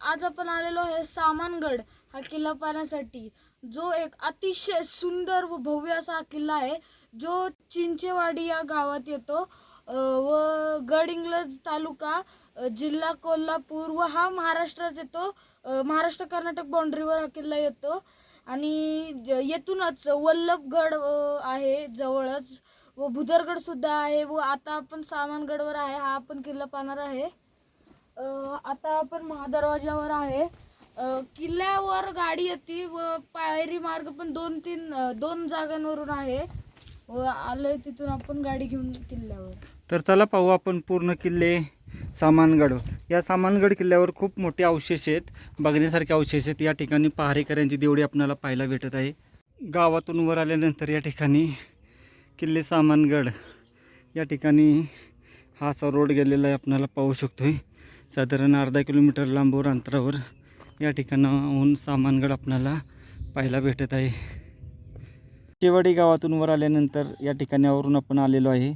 आज आपण आलेलो आहे सामानगड हा किल्ला पाहण्यासाठी. जो एक अतिशय सुंदर व भव्य असा हा किल्ला आहे. जो चिंचेवाडी या गावात येतो. व गड इंग्लज तालुका जिल्हा कोल्हापूर व हा महाराष्ट्रात येतो. महाराष्ट्र कर्नाटक बाउंड्रीवर हा किल्ला येतो. आणि येथूनच वल्लभगड आहे जवळच. व भुदरगड सुद्धा आहे व आता आपण सामानगडवर आहे. हा आपण किल्ला पाहणार आहे. आता आपण महादरवाज्यावर आहे. किल्ल्यावर गाडी येते व पायरी मार्ग पण दोन तीन दोन जागांवरून आहे. व आलोय तिथून आपण गाडी घेऊन किल्ल्यावर. तर चला पाहू आपण पूर्ण किल्ले सामानगड. या सामानगड किल्ल्यावर खूप मोठे अवशेष आहेत. बघण्यासारखे अवशेष आहेत. या ठिकाणी पहारेकऱ्यांची देवडी आपल्याला पाहायला भेटत आहे. गावातून वर आल्यानंतर या ठिकाणी किल्ले सामानगड. या ठिकाणी हा असा रोड गेलेला आहे. आपल्याला पाहू शकतो आहे साधारण अर्धा किलोमीटर लांबवर अंतरावर या ठिकाणाहून सामानगड आपल्याला पाहायला भेटत आहे. शेवाडी गावातून वर आल्यानंतर या ठिकाणावरून आपण आलेलो आहे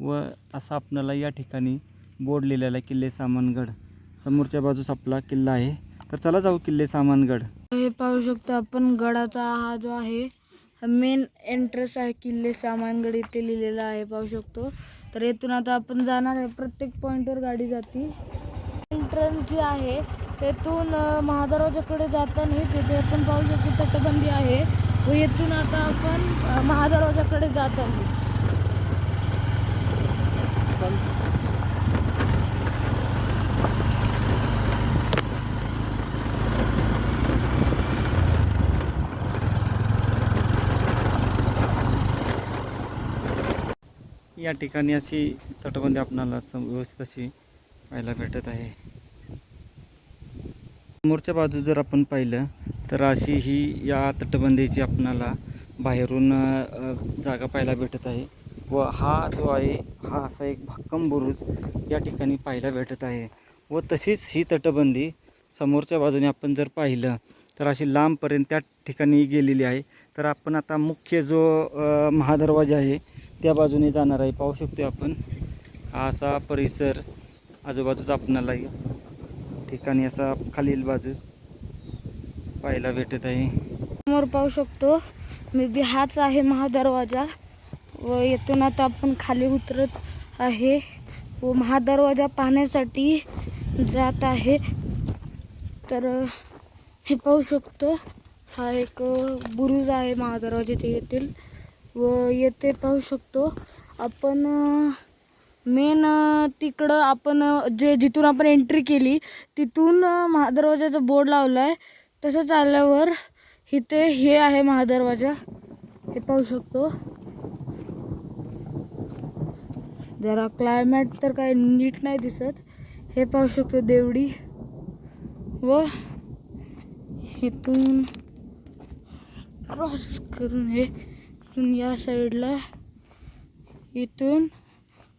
व असा आपणाला या ठिकाणी बोर्ड लिहिलेला आहे किल्ले सामानगड. समोरच्या बाजूस आपला किल्ला आहे. तर चला जाऊ किल्ले सामानगड. हे पाहू शकतो आपण गडाचा हा जो आहे मेन एंट्रन्स आहे किल्ले सामानगड इथे लिहिलेला आहे पाहू शकतो. तर येथून आता आपण जाणार आहे. प्रत्येक पॉईंटवर गाडी जाते. एंट्रन्स जे आहे तेथून महादरवाजाकडे जाताना तिथे आपण पाहू शकतो तटबंदी आहे. व येथून आता आपण महादरवाजाकडे जात आहोत. या ठिकाणी अशी तटबंदी आपणाला व्यवस्थित अशी पाहायला भेटत आहे. समोरच्या बाजू जर आपण पाहिलं तर अशी ही या तटबंदीची आपणाला बाहेरून जागा पाहायला भेटत आहे. व हा जो आहे हा असा एक भक्कम बुरुज या ठिकाणी पाहायला भेटत आहे. व तशीच ही तटबंदी समोरच्या बाजूने आपण जर पाहिलं तर अशी लांबपर्यंत त्या ठिकाणी गेलेली आहे. तर आपण आता मुख्य जो महादरवाजा आहे त्या बाजूने जाणार आहे. पाहू शकतो आपण. हा असा परिसर आजूबाजूचा आपणाला ठिकाणी असा खालील बाजूस पाहायला भेटत आहे. समोर पाहू शकतो मे बी हाच आहे महादरवाजा व येथून आता आपण खाली उतरत आहे व महादरवाजा पाहण्यासाठी जात आहे. तर हे पाहू शकतो हा एक बुरुज आहे महादरवाजाच्या येथील व येथे पाहू शकतो आपण मेन तिकडं आपण जे जिथून आपण एंट्री केली तिथून महादरवाजाचा बोर्ड लावला आहे तसंच आल्यावर इथे हे आहे महादरवाजा. हे पाहू शकतो. जरा क्लायमेट तर काही नीट नाही दिसत. हे पाहू शकतो देवडी. व इथून क्रॉस करून हे या साईडला इथून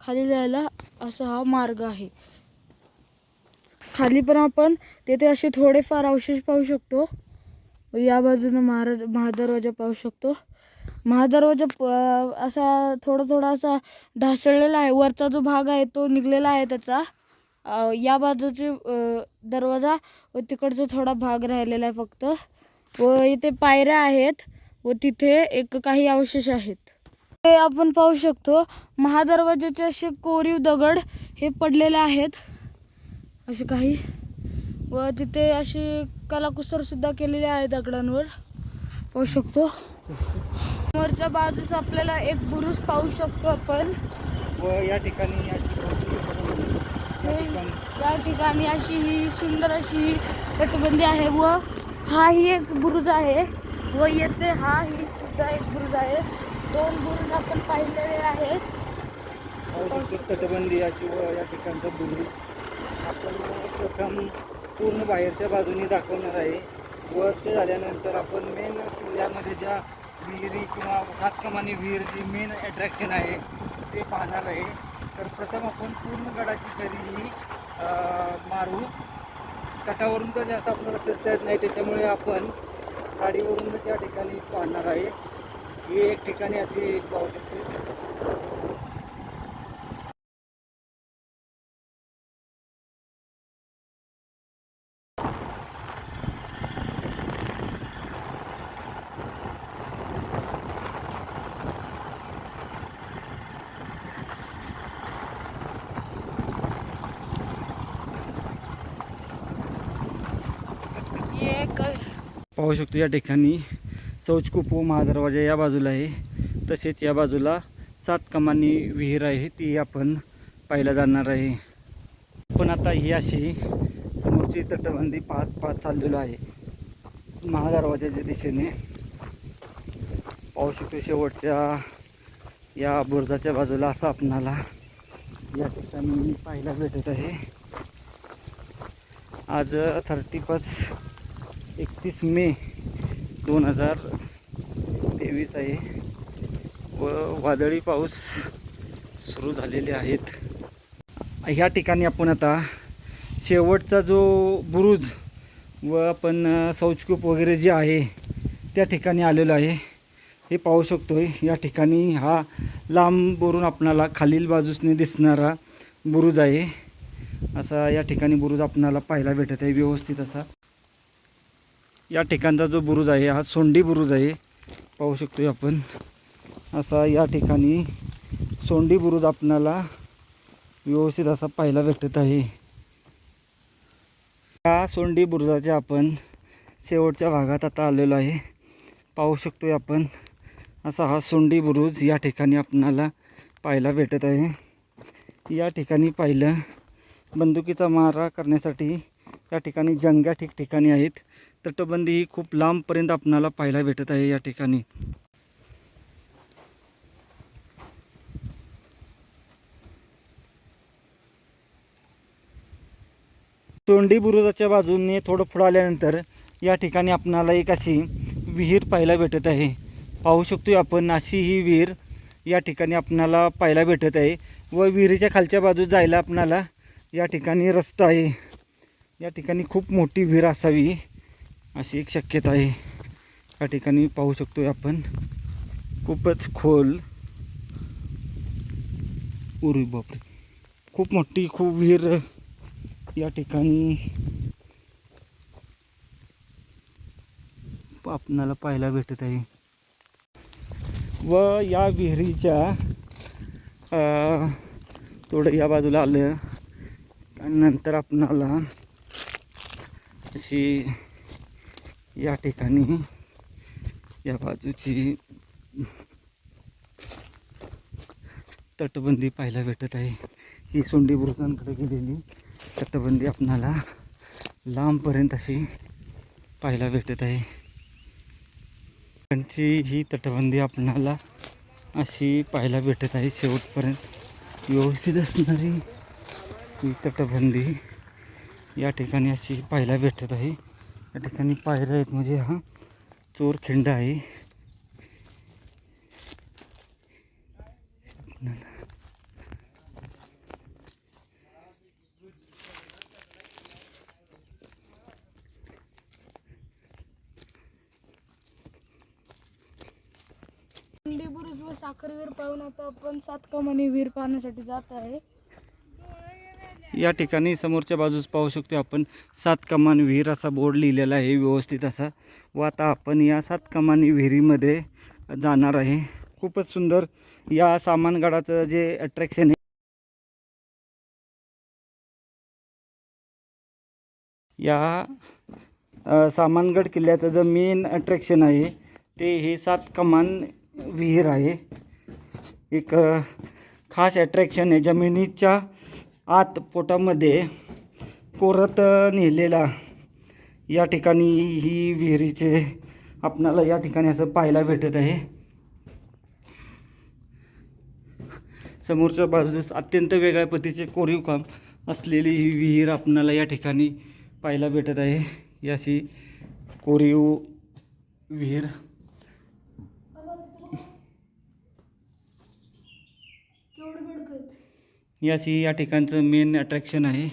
खाली जायला असा हा मार्ग आहे. खाली पण आपण तिथे असे थोडेफार अवशेष पाहू शकतो. या बाजूनं महाराज महादरवाजा पाहू शकतो. महादरवाजा प- असा थोडा थोडा असा ढासळलेला आहे. वरचा जो भाग आहे तो निघलेला आहे त्याचा. या बाजूचे दरवाजा व तिकडचा थोडा भाग राहिलेला आहे फक्त. व इथे पायऱ्या आहेत व तिथे एक काही अवशेष आहेत. हे आपण पाहू शकतो. महादरवाजाचे असे कोरीव दगड हे पडलेले आहेत. असे काही. व तिथे अशी कलाकुसर सुद्धा केलेली आहे दगडांवर. पाहू शकतो. समोरच्या बाजूस आपल्याला एक बुरुज पाहू शकतो आपण. व या ठिकाणी या ठिकाणी अशी ही सुंदर अशी तटबंदी आहे व हा ही एक बुरुज आहे. व येथे हा ही सुद्धा एक बुरुज आहे. दोन बुरुज आपण पाहिलेले आहेत. तटबंदी याची व या ठिकाणचं बुरुज आपण प्रथम पूर्ण बाहेरच्या बाजूनी दाखवणार आहे. व ते झाल्यानंतर आपण मेन किल्ल्यामध्ये ज्या विहिरी किंवा सातकमानी विहीर जी मेन अट्रॅक्शन आहे ते पाहणार आहे. तर प्रथम आपण पूर्ण गडाची फेरी ही मारू. तटावरून तर जास्त आपल्याला फिरता येत नाही त्याच्यामुळे आपण गाडीवरूनच या ठिकाणी पाहणार आहे. ही एक ठिकाणी अशी एक पाहू शकते. पाहू शकतो या ठिकाणी. शौचकूप महादरवाजा या बाजूला आहे. तसेच या बाजूला सात कमानी विहीर आहे ती आपण पाहायला जाणार आहे. पण आता ही अशी समोरची तटबंदी पाहत पाहत चाललेलो आहे. महादरवाजाच्या दिशेने पाहू शकतो शेवटच्या या बुरजाच्या बाजूला असं आपणाला या ठिकाणी पाहायला भेटत आहे. आज थर्टी फर्स्ट एकतीस मे दोन हजार तेवीस आहे. व वादळी पाऊस सुरू झालेले आहेत. ह्या ठिकाणी आपण आता शेवटचा जो बुरुज व आपण सौचकूप शौचकूप वगैरे जे आहे त्या ठिकाणी आलेलो आहे. हे पाहू शकतो या ठिकाणी हा लांबवरून आपणाला खालील बाजूसने दिसणारा बुरुज आहे. असा या ठिकाणी बुरुज आपणाला पाहायला भेटत आहे. व्यवस्थित असा. या ठिकाणचा जो बुरुज आहे हा सोंडी बुरुज आहे. पाहू शकतो आपण. असा या ठिकाणी सोंडी बुरुज आपणाला व्यवस्थित असा पाहायला भेटत आहे. या सोंडी बुरुजाच्या आपण शेवटच्या भागात आता आलेलो आहे. पाहू शकतो आपण असा हा सोंडी बुरुज या ठिकाणी आपणाला पाहायला भेटत आहे. या ठिकाणी पाहिलं बंदुकीचा मारा करण्यासाठी या ठिकाणी जंग्या ठिकठिकाणी आहेत. तटबंदी ही खूप लांबपर्यंत आपणाला पाहायला भेटत आहे या ठिकाणी. तोंडी बुरुजाच्या बाजूने थोडं पुढं आल्यानंतर या ठिकाणी आपणाला एक अशी विहीर पाहायला भेटत आहे. पाहू शकतो आपण अशी ही विहीर या ठिकाणी आपणाला पाहायला भेटत आहे व विहिरीच्या खालच्या बाजूस जायला आपणाला या ठिकाणी रस्ता आहे. या ठिकाणी खूप मोठी विहीर असावी. अशी एक शक्यता आहे. या ठिकाणी पाहू शकतो आपण. खूपच खोल. उरी बापरे. खूप मोठी खूप विहीर या ठिकाणी आपणाला पाहायला भेटत आहे. व या विहिरीच्या थोडं या बाजूला आलं. आणि नंतर आपणाला अशी या ठिकाणी या बाजूची तटबंदी पाहायला भेटत आहे. ही सोंडी बुरुजांकडे गेलेली. तटबंदी आपणाला लांबपर्यंत अशी पाहायला भेटत आहे. त्यांची ही तटबंदी आपणाला अशी पाहायला भेटत आहे. शेवटपर्यंत व्यवस्थित असणारी ही तटबंदी या ठिकाणी अशी पाहायला भेटत आहे. या ठिकाणी पायऱ्या आहेत म्हणजे हा चोरखिंड आहे. आपणाला बुरुज व साखर पाहून आता आपण सात वीर पाहण्यासाठी जात आहे. या ठिकाणी समोरच्या बाजूस पाहू शकतो आपण सात कमान विहीर असा बोर्ड लिहिलेला आहे व्यवस्थित असा. व आता आपण या सात कमानी विहिरीमध्ये जाणार आहे. खूपच सुंदर या सामानगडाचं जे अट्रॅक्शन आहे या सामानगड किल्ल्याचं जे मेन अट्रॅक्शन आहे ते हे सात कमान विहीर आहे. एक खास अट्रॅक्शन आहे. जमिनीच्या आत पोटामध्ये कोरत नेलेला या ठिकाणी ही विहिरीचे आपणाला या ठिकाणी असं पाहायला भेटत आहे. समोरच्या बाजूस अत्यंत वेगळ्या पद्धतीचे कोरीव काम असलेली ही विहीर आपणाला या ठिकाणी पाहायला भेटत आहे. ही अशी कोरीव विहीर ही अशी या ठिकाणचं मेन अट्रॅक्शन आहे.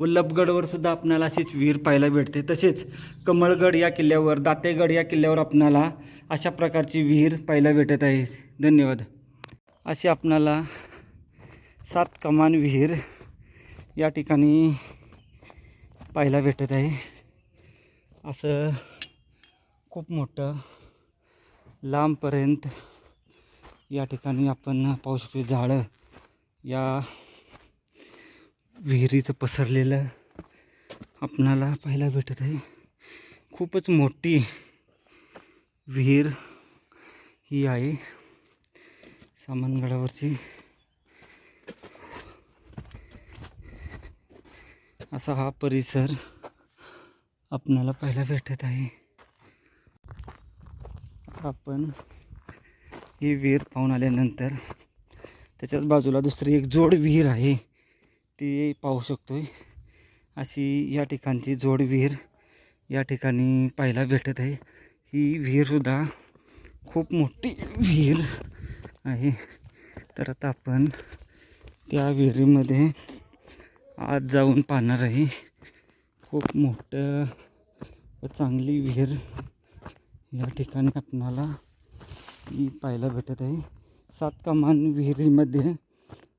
वल्लभगडवर सुद्धा आपणाला अशीच विहीर पाहायला भेटते. तसेच कमळगड या किल्ल्यावर दातेगड या किल्ल्यावर आपणाला अशा प्रकारची विहीर पाहायला भेटत आहे. धन्यवाद. अशी आपणाला सात कमान विहीर या ठिकाणी पाहायला भेटत आहे. असं खूप मोठं लांबपर्यंत या ठिकाणी आपण पाहू शकतो. झाडं या विहिरीचं पसरलेलं आपणाला पाहायला भेटत आहे. खूपच मोठी विहीर ही आहे. सामानगडावरची असा हा परिसर आपणाला पाहायला भेटत आहे. आपण ही विहीर पाहून आल्यानंतर त्याच्याच बाजूला दुसरी एक जोड विहीर आहे. ती पाहू शकतोय. अशी या ठिकाणची जोड विहीर या ठिकाणी पाहायला भेटत आहे. ही विहीरसुद्धा खूप मोठी विहीर आहे. तर आता आपण त्या विहिरीमध्ये आत जाऊन पाहणार आहे. खूप मोठं व चांगली विहीर या ठिकाणी आपणाला ही पाहायला भेटत आहे. सात कमान विहिरीमध्ये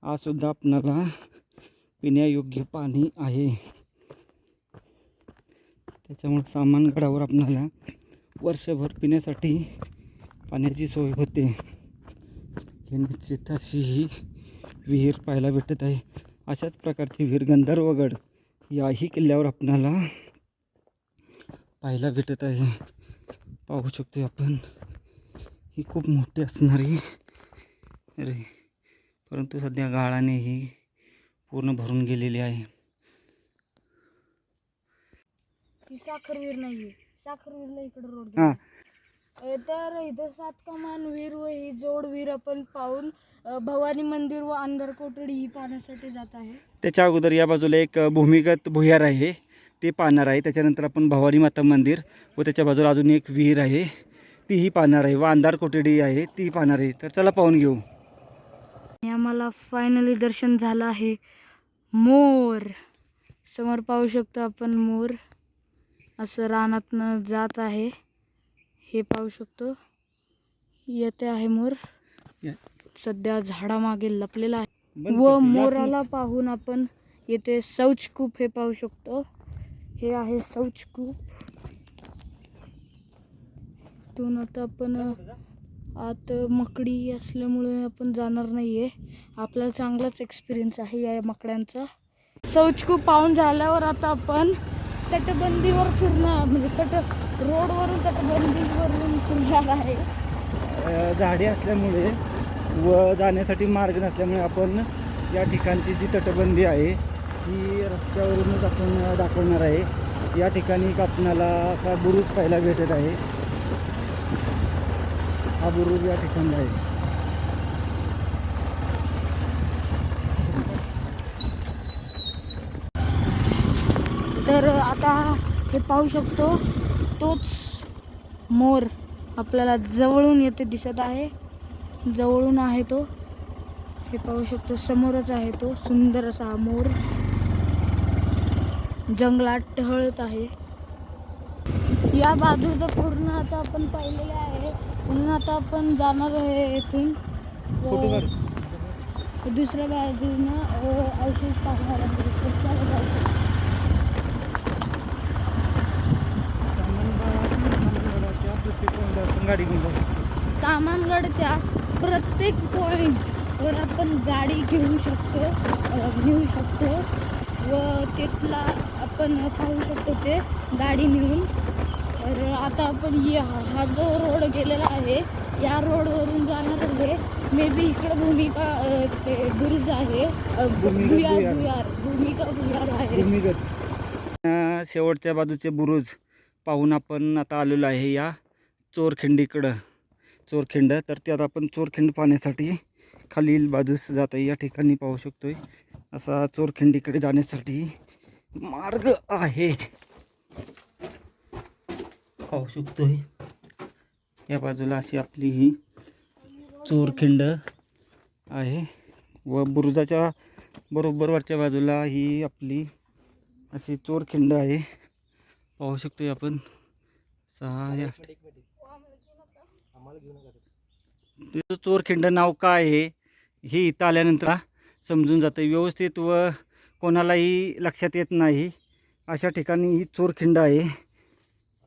आजसुद्धा आपणाला पिण्यायोग्य पाणी आहे. त्याच्यामुळे सामानगडावर आपणाला वर्षभर पिण्यासाठी पाण्याची सोय होते. हे निश्चित अशी ही विहीर पाहायला भेटत आहे. अशाच प्रकारची विहीर गंधर्वगड याही किल्ल्यावर आपणाला पाहायला भेटत आहे. पाहू शकतो आपण. ही खूप मोठी असणारी अरे परंतु सध्या गाळाने ही पूर्ण भरून गेलेली आहे. साखर विहीर नाही साखर विहीरला इकडे रोड हां. तर इथं सात कमान विहीर व ही जोड विहीर आपण पाहून भवानी मंदिर व अंधार कोठडी ही पाहण्यासाठी जात आहे. त्याच्या अगोदर या बाजूला एक भूमिगत भुयार आहे. ते पाहणार आहे. त्याच्यानंतर आपण भवानी माता मंदिर व त्याच्या बाजूला अजून एक विहीर आहे. तीही पाहणार आहे. व अंधार कोठडी आहे. ती पाहणार आहे. तर चला पाहून घेऊ. आणि आम्हाला फायनली दर्शन झालं आहे. मोर. समोर पाहू शकतो आपण मोर. असं रानातनं जात आहे. हे पाहू शकतो. येते आहे मोर. सध्या झाडामागे लपलेला आहे. व मोराला पाहून आपण येथे शौचकूप हे पाहू शकतो. हे आहे शौचकूप इथून आता आपण आत मकडी असल्यामुळे आपण जाणार नाही आहे आपल्याला चांगलाच एक्सपिरियन्स आहे या मकड्यांचा. शौचकूप पाहून झाल्यावर आता आपण तटबंदीवर फिरणार म्हणजे तट रोडवरून तटबंदीवरून फिरणार आहे. झाडे असल्यामुळे व जाण्यासाठी मार्ग नसल्यामुळे आपण या ठिकाणची जी तटबंदी आहे ती रस्त्यावरूनच आपण दाखवणार आहे. या ठिकाणी आपणाला असा बुरुज पाहायला भेटत आहे. हा बुरुज या ठिकाणी आहे. तर आता हे पाहू शकतो तोच मोर आपल्याला जवळून येते दिसत आहे. जवळून आहे तो. हे पाहू शकतो समोरच आहे तो. सुंदर असा हा मोर. जंगलात टहळत आहे. या बाजूचं पूर्ण आता आपण पाहिलेलं आहे. म्हणून आता आपण जाणार आहे काढ दुसऱ्या बाजूनं अवशेष पाहणार आहे सामानगडच्या प्रत्येक पॉईंटवर आपण गाडी घेऊ शकतो घेऊ शकतो. व तिथला आपण पाहू शकतो ते गाडी नेऊन. तर आता आपण हा जो रोड गेलेला आहे या रोडवरून जाणार आहे. मे बी इकडं भूमिका ते बुरुज आहे. भुयार भुयार. भूमिका भुयार आहे. शेवटच्या बाजूचे बुरुज पाहून आपण आता आलेलो आहे या चोरखिंडीकडं. चोरखिंड तर त्यात आपण चोरखिंड पाहण्यासाठी खालील बाजूस जात आहे. या ठिकाणी पाहू शकतोय असा चोरखिंडीकडे जाण्यासाठी मार्ग आहे. पाहू शकतोय. या बाजूला अशी आपली ही चोरखिंड आहे. व बुरुजाच्या बरोबर वरच्या बाजूला ही आपली अशी चोरखिंड आहे. पाहू शकतोय आपण. सहा या तिचं चोरखिंड नाव काय आहे हे इथं आल्यानंतर समजून जातं. व्यवस्थित व कोणालाही लक्षात येत नाही. अशा ठिकाणी ही चोरखिंड आहे.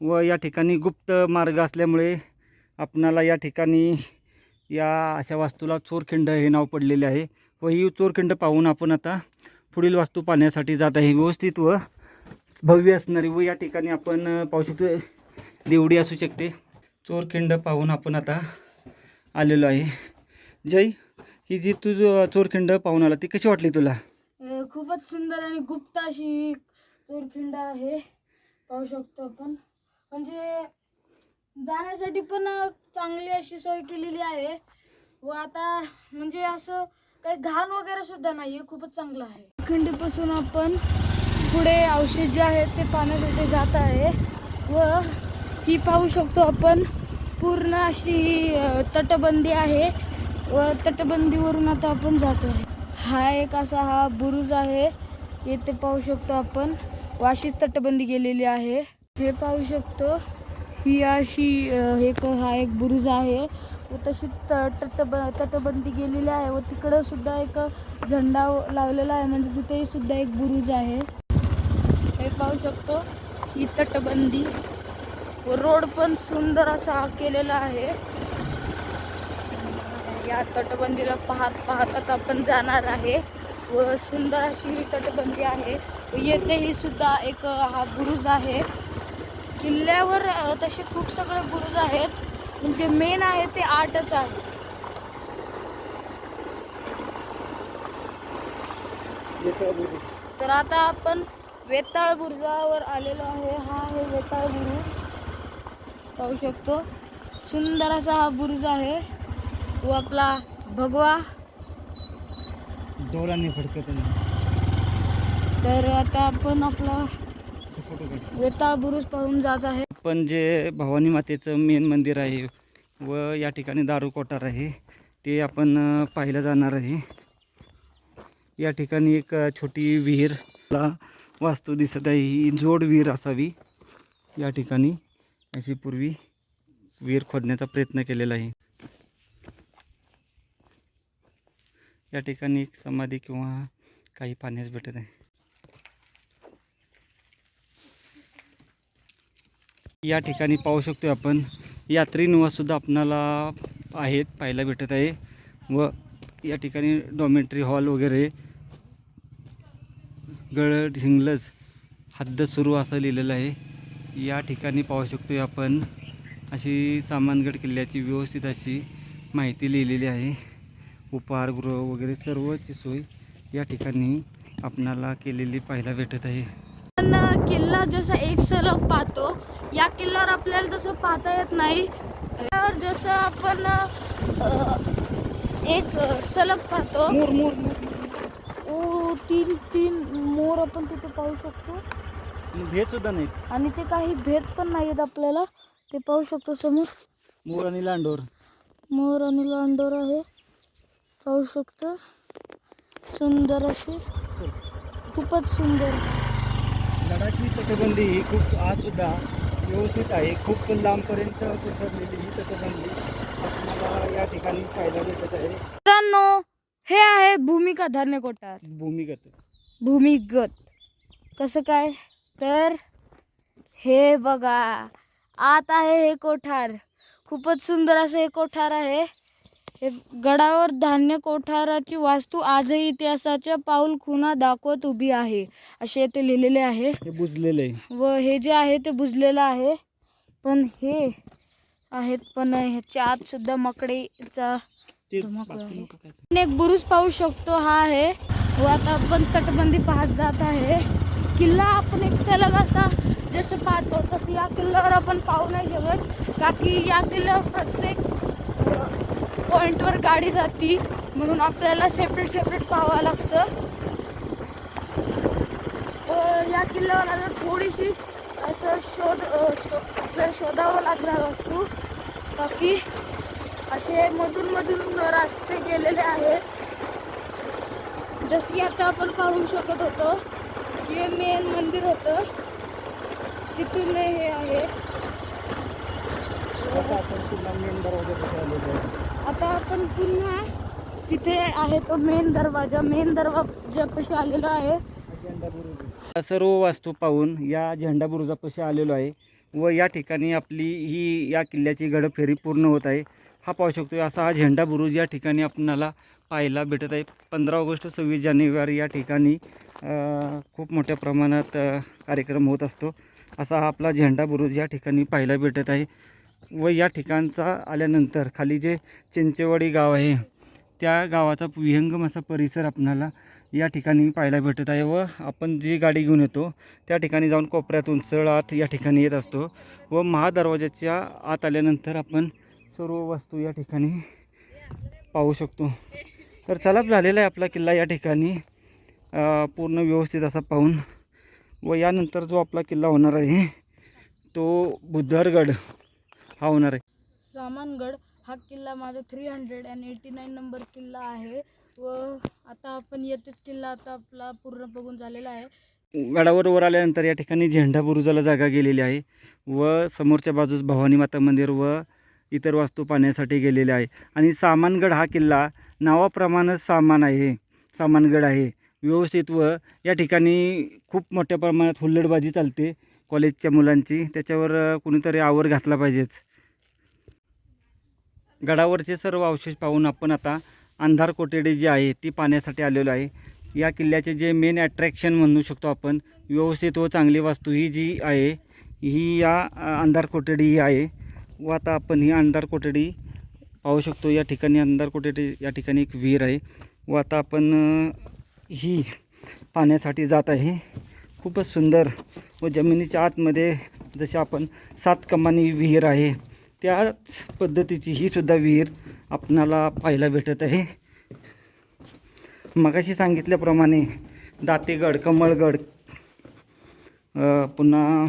व या ठिकाणी गुप्त मार्ग असल्यामुळे आपणाला या ठिकाणी या अशा वास्तूला चोरखिंड हे नाव पडलेले आहे व ही चोरखिंड पाहून आपण आता पुढील वास्तू पाहण्यासाठी जात आहे. व्यवस्थित व भव्य असणारी व या ठिकाणी आपण पाहू शकतो देवडी असू शकते. चोरखिंड पाहून आपण आता आलेलो आहे. जय ही जी तू चोरखिंड पाहून आला ती कशी वाटली तुला? खूपच सुंदर आणि गुप्त अशी चोरखिंड आहे. पाहू शकतो आपण. म्हणजे जाण्यासाठी पण चांगली अशी सोय केलेली आहे. व आता म्हणजे असं काही घाण वगैरे सुद्धा नाही आहे खूपच चांगलं आहे. खिंडीपासून आपण पुढे औषध जे आहेत ते पाण्यासाठी जात आहे. व ही पाहू शकतो आपण पूर्ण अशी तटबंदी आहे. व तटबंदीवरून आता आपण जातो आहे. हा एक असा हा बुरुज आहे. येथे पाहू शकतो आपण. वाशी तटबंदी गेलेली आहे. हे पाहू शकतो. ही अशी हे हा एक बुरुज आहे. व तशी तट तटब तटबंदी गेलेली आहे व तिकडं सुद्धा एक झेंडा लावलेला आहे. म्हणजे तिथेही सुद्धा एक बुरुज आहे. हे पाहू शकतो. ही तटबंदी. व रोड पण सुंदर असा केलेला आहे. या तटबंदीला पाहत पाहत आपण जाणार आहे. व सुंदर अशी ही तटबंदी आहे. येथेही सुद्धा एक हा बुरुज आहे. किल्ल्यावर तसे खूप सगळे बुरुज आहेत. म्हणजे मेन आहे ते आठच आहे. तर आता आपण वेताळ बुरुजावर आलेलो आहे. हा आहे वेताळ बुरुज. पाहू शकतो. सुंदर असा हा बुरुज आहे. व आपला भगवा. डोलांनी फडकत तर आता आपण आपला वेताळ बुरुज पाहून जात आहे. पण जे भवानी मातेचं मेन मंदिर आहे व या ठिकाणी दारू कोठार आहे ते आपण पाहिलं पाहायला जाणार आहे. या ठिकाणी एक छोटी विहीरला वास्तू दिसत आहे. ही जोड विहीर असावी या ठिकाणी. अशी पूर्वी विहीर खोदण्याचा प्रयत्न केलेला आहे. या ठिकाणी एक समाधी किंवा काही पाण्यास भेटत आहे. या ठिकाणी पाहू शकतो आपण. यात्री निवाससुद्धा आपणाला आहेत पाहायला भेटत आहे. व या ठिकाणी डॉमेट्री हॉल वगैरे गड हिंगलज हद्द सुरू असं लिहिलेलं आहे. या ठिकाणी पाहू शकतो आपण अशी सामानगड किल्ल्याची व्यवस्थित अशी माहिती लिहिलेली आहे. उपहारगृह वगैरे सर्वची सोय या ठिकाणी आपणाला केलेली पाहायला भेटत आहे. आपण किल्ला जसा एक सलग पाहतो या किल्ल्यावर आपल्याला तसं पाहता येत नाही. तर जसं आपण एक सलग पाहतो. मोर मोर ओ तीन तीन मोर आपण तिथे पाहू शकतो. भेट सुद्धा नाही. आणि ते काही भेट पण नाही आहेत आपल्याला. ते पाहू शकतो समोर. मोर आणि लांडोर. मोर आणि लांडोर आहे. पाहू शकतो. सुंदर अशी खूपच सुंदर. लडाखची तटबंदी ही खूप आज सुद्धा व्यवस्थित आहे. खूप लांबपर्यंत पसरलेली ही तटबंदी आपल्याला या ठिकाणी पाहायला भेटत आहे. मित्रांनो हे आहे भूमिका धान्य कोठार भूमिगत. भूमिगत. कसं काय? तर हे बघा आत आहे हे कोठार. खूपच सुंदर असं हे कोठार आहे. हे गडावर धान्य कोठाराची वास्तू आजही इतिहासाच्या पाऊल खुणा दाखवत उभी आहे. असे येथे लिहिलेले आहे. हे बुजलेलं. आहे व हे जे आहे ते बुजलेलं आहे. पण हे आहेत पण ह्याच्या आत सुद्धा मकडेचा ते धुमाकूळ बाकी आहे. नको काय आपण एक बुरुज पाहू शकतो हा आहे. व आता आपण तटबंदी पाहत जात आहे. किल्ला आपण एक सलग असा जसं पाहतो तसं या किल्ल्यावर आपण पाहू नाही शकत. का की या किल्ल्यावर प्रत्येक पॉईंटवर गाडी जाती म्हणून आपल्याला सेपरेट सेपरेट पाहावं लागतं. या किल्ल्यावर आता थोडीशी असं शोध शो आपल्याला शोधावं लागणार वस्तू. बाकी असे मधून मधून रास्ते गेलेले आहेत. जशी आता आपण पाहू शकत होतो हे मेन मंदिर होतं. तिथून हे आहे. आता आपण पुन्हा तिथे आहे तो मेन दरवाजा. मेन दरवाजापाशी आलेलो आहे. सर्व वास्तू पाहून या झेंडा बुरुजापाशी आलेलो आहे व या ठिकाणी आपली ही या किल्ल्याची गडफेरी पूर्ण होत आहे. हा पाहू शकतो असा हा झेंडा बुरुज या ठिकाणी आपणाला पाहायला भेटत आहे. पंधरा ऑगस्ट सव्वीस जानेवारी या ठिकाणी खूप मोठ्या प्रमाणात कार्यक्रम होत असतो. असा हा आपला झेंडा बुरुज या ठिकाणी पाहायला भेटत आहे. व या ठिकाणचा आल्यानंतर खाली जे चिंचेवाडी गाव आहे त्या गावाचा विहंगम असा परिसर आपणाला या ठिकाणी पाहायला भेटत आहे व आपण जी गाडी घेऊन येतो त्या ठिकाणी जाऊन कोपऱ्यातून सरळ आत या ठिकाणी येत असतो व महादरवाजाच्या आत आल्यानंतर आपण सर्व वस्तू या ठिकाणी पाहू शकतो. तर चला झालेला आहे आपला किल्ला या ठिकाणी पूर्ण व्यवस्थित असा पाहून. व यानंतर जो आपला किल्ला होणार आहे तो बुद्धरगड हा होणार आहे. सामानगड हा किल्ला माझा three hundred and eighty nine number किल्ला आहे. व आता आपण येतेच किल्ला आता आपला पूर्ण बघून झालेला आहे. गडावर वर आल्यानंतर या ठिकाणी झेंडा बुरुजाला जागा गेलेली आहे. व समोरच्या बाजूस भवानी माता मंदिर व इतर वास्तू पाहण्यासाठी गेलेले आहे. आणि सामानगड हा किल्ला नावाप्रमाणेच सामान आहे. सामानगड आहे. व्यवस्थित व या ठिकाणी खूप मोठ्या प्रमाणात हुल्लडबाजी चालते. कॉलेजच्या मुलांची त्याच्यावर कुणीतरी आवर घातला पाहिजेच. गडावरचे सर्व अवशेष पाहून आपण आता अंधार कोटेडी जी आहे ती पाहण्यासाठी आलेलो आहे. या किल्ल्याचे जे मेन अट्रॅक्शन म्हणू शकतो आपण व्यवस्थित व चांगली वास्तू ही जी आहे ही या अंधार कोठडी ही आहे. व आता आपण ही अंधार कोठडी पाहू शकतो. या ठिकाणी अंधार कोठडी या ठिकाणी एक विहीर आहे. व आता आपण ही पाहण्यासाठी जात आहे. खूपच सुंदर व जमिनीच्या आतमध्ये जसे आपण सात कमानी विहीर आहे त्याच पद्धतीची ही सुद्धा विहीर आपणाला पाहायला भेटत आहे. मगाशी सांगितल्याप्रमाणे दातेगड कमळगड पुन्हा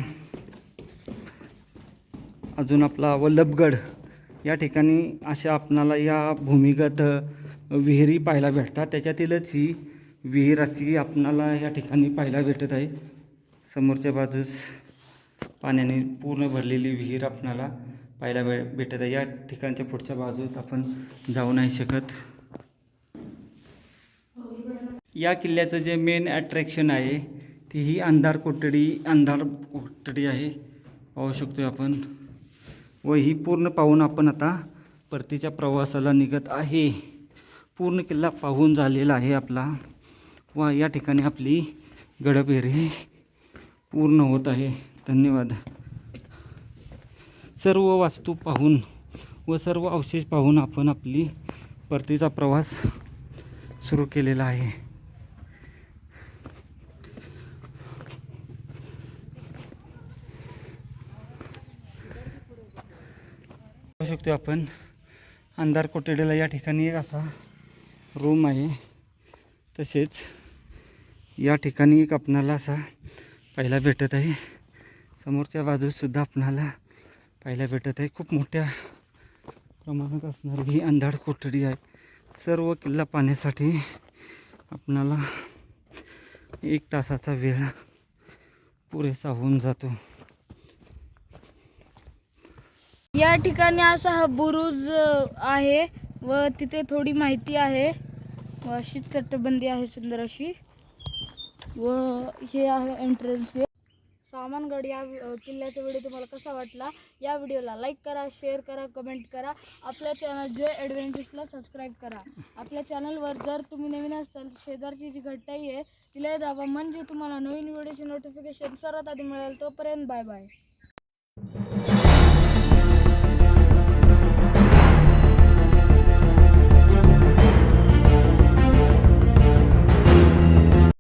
अजून आपला वल्लभगड या ठिकाणी अशा आपणाला या भूमिगत विहिरी पाहायला भेटतात. त्याच्यातीलच ही विहीर अशी आपणाला या ठिकाणी पाहायला भेटत आहे. समोरच्या बाजूस पाण्याने पूर्ण भरलेली विहीर आपणाला पाहायला भे भेटत आहे. या ठिकाणच्या पुढच्या बाजूत आपण जाऊ नाही शकत. या किल्ल्याचं जे मेन अट्रॅक्शन आहे ती ही अंधार कोठडी अंधार कोठडी आहे पाहू शकतो आपण. व ही पूर्ण पाहून आपण आता परतीच्या प्रवासाला निघत आहे. पूर्ण किल्ला पाहून झालेला आहे आपला. व या ठिकाणी आपली गडपेरी पूर्ण होत आहे. धन्यवाद. सर्व वास्तू पाहून व सर्व अवशेष पाहून आपण आपली परतीचा प्रवास सुरू केलेला आहे. पाहू शकतो आपण अंधार कोटेडेला या ठिकाणी एक असा रूम आहे. तसेच या ठिकाणी एक आपणाला असा पाहायला भेटत आहे. समोरच्या बाजूसुद्धा आपणाला पाहायला भेटत आहे. खूप मोठ्या प्रमाणात असणारी ही अंधार कोठडी आहे. सर्व किल्ला पाहण्यासाठी आपणाला एक तासाचा वेळ पुरेसा होऊन जातो. या ठिकाणी असा हा बुरुज आहे व तिथे थोडी माहिती आहे. व अशीच तटबंदी आहे सुंदर अशी. व हे आहे एंट्रन्स गेट सामानगड या किल्ल्याचा व्हिडिओ तुम्हाला कसा वाटला? या व्हिडिओला लाईक करा शेअर करा कमेंट करा. आपल्या चॅनल जे ॲडव्हेंचर्सला सबस्क्राईब करा. आपल्या चॅनलवर जर तुम्ही नवीन असाल शेजारची जी घंटाई आहे तिला दाबा. म्हणजे तुम्हाला नवीन व्हिडिओची नोटिफिकेशन सर्वात आधी मिळेल. तोपर्यंत बाय बाय